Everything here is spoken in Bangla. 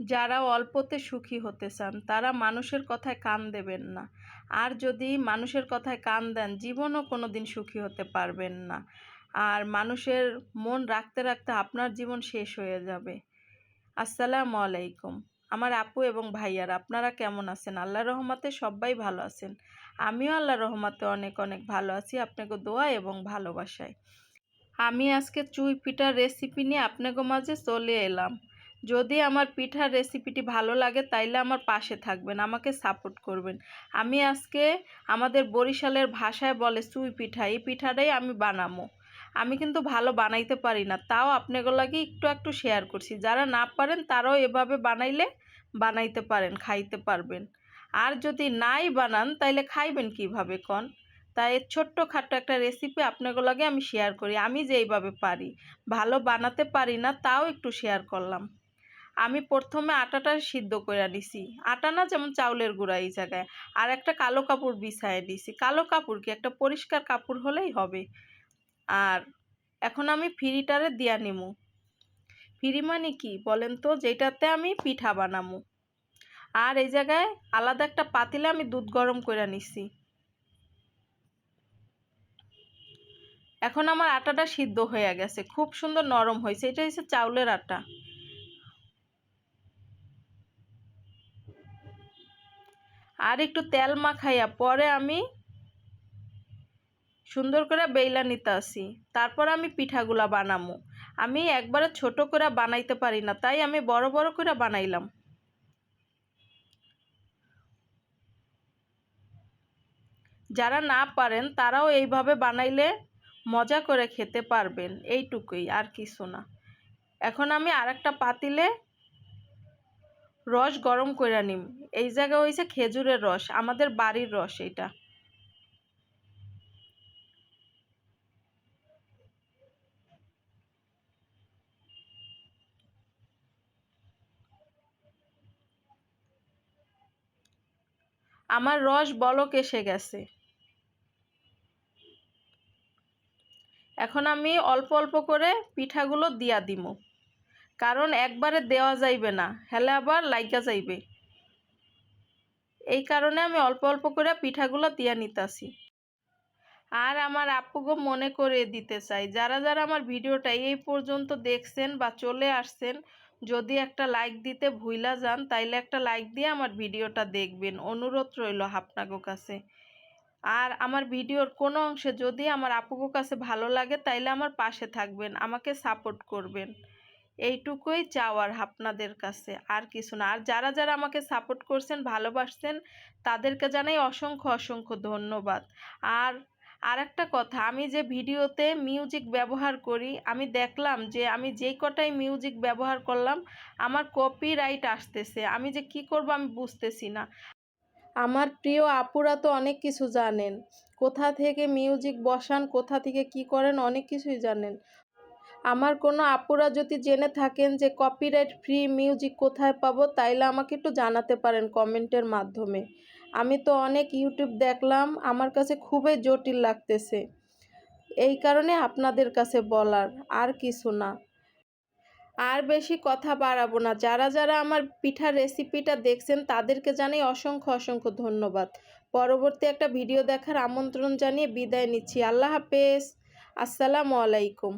যারা অল্পতে সুখী হতে চান, তারা মানুষের কথায় কান দেবেন না। আর যদি মানুষের কথায় কান দেন, জীবনও কোনো দিন সুখী হতে পারবেন না। আর মানুষের মন রাখতে রাখতে আপনার জীবন শেষ হয়ে যাবে। আসসালামু আলাইকুম। আমার আপু এবং ভাইয়ার, আপনারা কেমন আছেন? আল্লাহ রহমাতে সবাই ভালো আছেন। আমিও আল্লাহ রহমাতে অনেক অনেক ভালো আছি। আপনাকে দোয়া এবং ভালোবাসায়। আমি আজকে চুই পিঠার রেসিপি নিয়ে আপনাকে মাঝে চলে এলাম। যদি আমার পিঠার রেসিপিটি ভালো লাগে, তাইলে আমার পাশে থাকবেন, আমাকে সাপোর্ট করবেন। আমি আজকে আমাদের বরিশালের ভাষায় বলে চুই পিঠা, এই পিঠাটাই আমি বানাবো। আমি কিন্তু ভালো বানাইতে পারি না, তাও আপনাগুলোকে একটু একটু শেয়ার করছি। যারা না পারেন, তারাও এভাবে বানাইলে বানাইতে পারেন, খাইতে পারবেন। আর যদি নাই বানান, তাইলে খাইবেন কীভাবে, কন? তাই এর ছোট্ট খাট্ট একটা রেসিপি আপনাগুলোকে আমি শেয়ার করি, আমি যেইভাবে পারি। ভালো বানাতে পারি না, তাও একটু শেয়ার করলাম। আমি প্রথমে আটাটা সিদ্ধ করে নিছি আটা না যেমন চাউলের গুঁড়া এই জায়গায়। আর একটা কালো কাপড় বিছায় দিছি। কালো কাপড় কি? একটা পরিষ্কার কাপড় হলেই হবে। আর এখন আমি ফিরিটারে দিয়া নিমু। ফিরি মানে কি? বলেন তো, যেটাতে আমি পিঠা বানামু। আর এই জায়গায় আলাদা একটা পাতিলে আমি দুধ গরম করে নিছি। এখন আমার আটাটা সিদ্ধ হয়ে গেছে। খুব সুন্দর নরম হয়েছে এটা হচ্ছে চাউলের আটা। আর একটু তেল মাখাইয়া পরে আমি সুন্দর করে বেইলা নিতে আসি। তারপর আমি পিঠাগুলা বানামো। আমি একবারে ছোট করে বানাইতে পারি না, তাই আমি বড় বড় করে বানাইলাম। যারা না পারেন, তারাও এইভাবে বানাইলে মজা করে খেতে পারবেন, এইটুকুই, আর কিছু না। এখন আমি আরেকটা পাতিলে রস গরম করে নিম। এই জায়গা হয়েছে খেজুরের রস, আমাদের বাড়ির রস এটা আমার রস বলক এসে গেছে। এখন আমি অল্প অল্প করে পিঠাগুলো দিয়া দিমু। কারণ একবারে দেওয়া যাইবে না, হেলে আবার লাইগা যাইবে। এই কারণে আমি অল্প অল্প করে পিঠাগুলো দিয়া নিতাছি। আর আমার আপুগো মনে করে দিতে চাই, যারা যারা আমার ভিডিওটা এই পর্যন্ত দেখছেন বা চলে আসছেন, যদি একটা লাইক দিতে ভুইলা যান, তাইলে একটা লাইক দিয়ে আমার ভিডিওটা দেখবেন। অনুরোধ রইল আপনাগো কাছে। আর আমার ভিডিওর কোনো অংশে যদি আমার আপুগো কাছে ভালো লাগে, তাইলে আমার পাশে থাকবেন, আমাকে সাপোর্ট করবেন। এইটুকুই চাওয়ার আপনাদের কাছে। আর কিছু না। আর যারা যারা আমাকে সাপোর্ট করছেন, ভালোবাসছেন, তাদেরকে জানাই অসংখ্য অসংখ্য ধন্যবাদ। আর আর একটা কথা, আমি যে ভিডিওতে মিউজিক ব্যবহার করি, আমি দেখলাম যে আমি যেই কটাই মিউজিক ব্যবহার করলাম, আমার কপিরাইট আসতেছে। আমি যে কি করব আমি বুঝতেছি না। আমার প্রিয় আপুরা তো অনেক কিছু জানেন। কোথা থেকে মিউজিক বসান, কোথা থেকে কি করেন, অনেক কিছুই জানেন। আমার কোনো আপুরা যদি জেনে থাকেন যে কপিরাইট ফ্রি মিউজিক কোথায় পাবো, তাইলে আমাকে একটু জানাতে পারেন কমেন্টের মাধ্যমে। আমি তো অনেক ইউটিউব দেখলাম, আমার কাছে খুবই জটিল লাগতেছে। এই কারণে আপনাদের কাছে বলার আর কিছু না। আর বেশি কথা বাড়াবো না। যারা যারা আমার পিঠার রেসিপিটা দেখছেন, তাদেরকে জানাই অসংখ্য অসংখ্য ধন্যবাদ। পরবর্তী একটা ভিডিও দেখার আমন্ত্রণ জানিয়ে বিদায় নিচ্ছি। আল্লাহ হাফেজ। আসসালামু আলাইকুম।